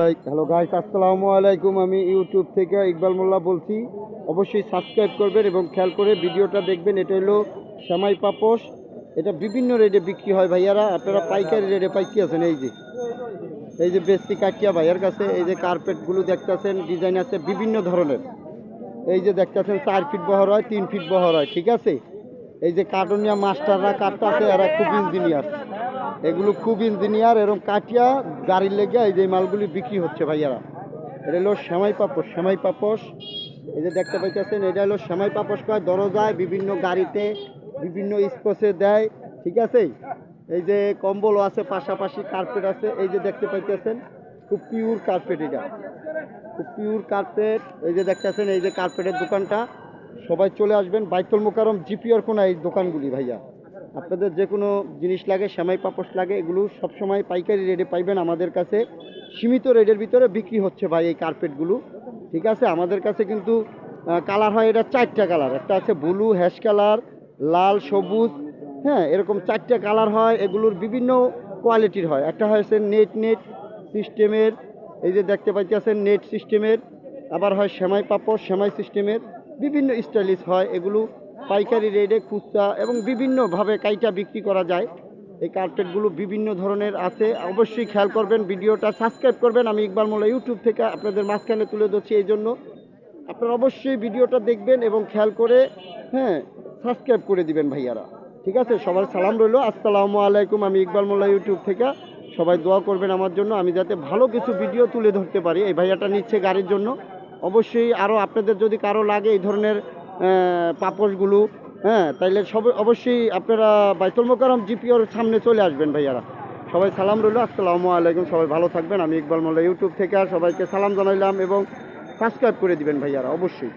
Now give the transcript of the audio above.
Hello guys আসসালামু আলাইকুম। আমি ইউটিউব থেকে ইকবাল মোল্লা বলছি। অবশ্যই সাবস্ক্রাইব করবেন এবং খেয়াল করে ভিডিওটা দেখবেন। এটা হলো সেমাই পাপোশ। এটা বিভিন্ন রেটে বিক্রি হয় ভাইয়ারা। আপনারা পাইকারি রেটে পাইকি আছেন, এই যে। এই যে বেশি কাটিয়া ভাইয়ার কাছে এই যে কার্পেটগুলো দেখতেছেন ডিজাইন আছে বিভিন্ন ধরনের। এই যে দেখতেছেন, চার ফিট বহর হয়, তিন ফিট বহর হয়, ঠিক আছে? এই যে কার্টুনিয়া মাস্টাররা কাটতেছে, এরা খুব ইঞ্জিনিয়ার এগুলো খুব ইঞ্জিনিয়ার এরকম কাটিয়া গাড়ির লেগে এই যে মালগুলি বিক্রি হচ্ছে ভাইয়ারা। এটা হলো সেমাই পাপোশ সেমাই পাপোশ। এই যে দেখতে পাইতেছেন, এটা হলো সেমাই পাপোশ কয়, দরজায় বিভিন্ন গাড়িতে বিভিন্ন স্পোর্টসে দেয়, ঠিক আছে? এই যে কম্বলও আছে, পাশাপাশি কার্পেট আছে, এই যে দেখতে পাইতেছেন, খুব পিওর কার্পেট এটা। খুব পিওর কার্পেট এই যে দেখতেছেন, এই যে কার্পেটের দোকানটা। সবাই চলে আসবেন, বাইতুল মোকারম জিপিআর কোনা এই দোকানগুলি ভাইয়া। আপনাদের যে কোনো জিনিস লাগে, সেমাই পাপোশ লাগে, এগুলো সবসময় পাইকারি রেটে পাইবেন আমাদের কাছে। সীমিত রেটের ভিতরে বিক্রি হচ্ছে ভাই এই কার্পেটগুলো ঠিক আছে? আমাদের কাছে কিন্তু কালার হয় এটা চারটা কালার একটা আছে ব্লু হ্যাশ কালার লাল, সবুজ হ্যাঁ এরকম চারটে কালার হয়, এগুলোর বিভিন্ন কোয়ালিটির হয়। একটা হয়েছে নেট নেট সিস্টেমের এই যে দেখতে পাইতেছেন নেট সিস্টেমের আবার হয় সেমাই পাপড় সেমাই সিস্টেমের বিভিন্ন স্টাইলিশ হয়, এগুলো পাইকারি রেটে খুচরা এবং বিভিন্নভাবে কাইটা বিক্রি করা যায়। এই কার্পেটগুলো বিভিন্ন ধরনের আছে। অবশ্যই খেয়াল করবেন, ভিডিওটা সাবস্ক্রাইব করবেন। আমি ইকবাল মোল্লা ইউটিউব থেকে আপনাদের মাঝখানে তুলে ধরছি এই জন্য। আপনারা অবশ্যই ভিডিওটা দেখবেন এবং খেয়াল করে হ্যাঁ সাবস্ক্রাইব করে দিবেন ভাইয়ারা। ঠিক আছে? সবার সালাম রইল। আসসালামু আলাইকুম। আমি ইকবাল মোল্লা ইউটিউব থেকে। সবাই দোয়া করবেন আমার জন্য। আমি যাতে ভালো কিছু ভিডিও তুলে ধরতে পারি। এই ভাইয়াটা নিচ্ছে গাড়ির জন্য। অবশ্যই আরও আপনাদের যদি কারও লাগে এই ধরনের আহ, পাপোশগুলো হ্যাঁ তাইলে সব অবশ্যই আপনারা বাইতুল মোকারম জিপিওর সামনে চলে আসবেন ভাইয়ারা। সবাই সালাম রইল আসসালামু আলাইকুম সবাই ভালো থাকবেন। আমি ইকবাল মোল্লা ইউটিউব থেকে আর সবাইকে সালাম জানাইলাম এবং সাবস্ক্রাইব করে দিবেন ভাইয়ারা অবশ্যই।